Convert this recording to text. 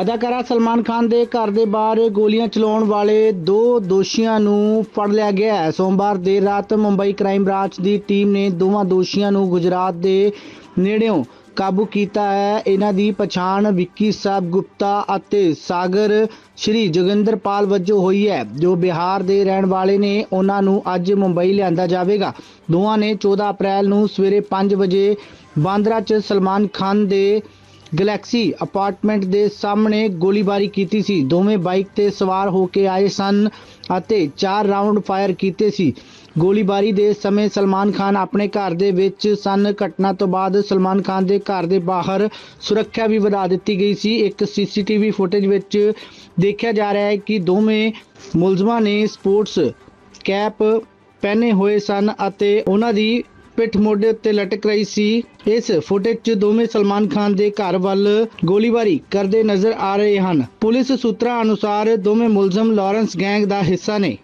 ਅਦਾਕਾਰਾ ਸਲਮਾਨ ਖਾਨ ਦੇ ਘਰ ਦੇ ਬਾਹਰ ਗੋਲੀਆਂ ਚਲਾਉਣ ਵਾਲੇ ਦੋ ਦੋਸ਼ੀਆਂ ਨੂੰ ਫੜ ਲਿਆ ਗਿਆ ਹੈ। ਸੋਮਵਾਰ ਦੇਰ ਰਾਤ ਮੁੰਬਈ ਕ੍ਰਾਈਮ ਬ੍ਰਾਂਚ ਦੀ ਟੀਮ ਨੇ ਦੋਵਾਂ ਦੋਸ਼ੀਆਂ ਨੂੰ ਗੁਜਰਾਤ ਦੇ ਨੇੜਿਓਂ ਕਾਬੂ ਕੀਤਾ ਹੈ। ਇਹਨਾਂ ਦੀ ਪਛਾਣ ਵਿੱਕੀ ਸਾਹਿਬ ਗੁਪਤਾ ਅਤੇ ਸਾਗਰ ਸ਼੍ਰੀ ਜੋਗਿੰਦਰਪਾਲ ਵਜੋਂ ਹੋਈ ਹੈ। ਜੋ ਬਿਹਾਰ ਦੇ ਰਹਿਣ ਵਾਲੇ ਨੇ, ਉਹਨਾਂ ਨੂੰ ਅੱਜ ਮੁੰਬਈ ਲਿਆਂਦਾ ਜਾਵੇਗਾ। ਦੋਵਾਂ ਨੇ 14 ਅਪ੍ਰੈਲ ਨੂੰ ਸਵੇਰੇ 5 ਵਜੇ ਬਾਂਦਰਾ 'ਚ ਸਲਮਾਨ ਖਾਨ ਦੇ ਗੈਲੈਕਸੀ ਅਪਾਰਟਮੈਂਟ ਦੇ ਸਾਹਮਣੇ ਗੋਲੀਬਾਰੀ ਕੀਤੀ ਸੀ। ਦੋਵੇਂ ਬਾਈਕ ਤੇ ਸਵਾਰ ਹੋ ਕੇ ਆਏ ਸਨ ਅਤੇ ਚਾਰ ਰਾਉਂਡ ਫਾਇਰ ਕੀਤੇ ਸੀ। ਗੋਲੀਬਾਰੀ ਦੇ ਸਮੇਂ ਸਲਮਾਨ ਖਾਨ ਆਪਣੇ ਘਰ ਦੇ ਵਿੱਚ ਸਨ। ਘਟਨਾ ਤੋਂ ਬਾਅਦ ਸਲਮਾਨ ਖਾਨ ਦੇ ਘਰ ਦੇ ਬਾਹਰ ਸੁਰੱਖਿਆ ਵੀ ਵਧਾ ਦਿੱਤੀ ਗਈ ਸੀ। ਇੱਕ ਸੀਸੀਟੀਵੀ ਫੁਟੇਜ ਵਿੱਚ ਦੇਖਿਆ ਜਾ ਰਿਹਾ ਹੈ ਕਿ ਦੋਵੇਂ ਮੁਲਜ਼ਮਾਂ ਨੇ ਸਪੋਰਟਸ ਕੈਪ ਪਹਿਨੇ ਹੋਏ ਸਨ ਅਤੇ ਉਹਨਾਂ ਦੀ ਪਿੱਠ ਮੋਢੇ ਉੱਤੇ ਲਟਕ ਰਹੀ ਸੀ। ਇਸ ਫੁਟੇਜ 'ਚ ਦੋਵੇਂ ਸਲਮਾਨ ਖਾਨ ਦੇ ਘਰ ਵੱਲ ਗੋਲੀਬਾਰੀ ਕਰਦੇ ਨਜ਼ਰ ਆ ਰਹੇ ਹਨ। ਪੁਲਿਸ ਸੂਤਰਾਂ ਅਨੁਸਾਰ ਦੋਵੇਂ ਮੁਲਜ਼ਮ ਲਾਰੈਂਸ ਗੈਂਗ ਦਾ ਹਿੱਸਾ ਨੇ।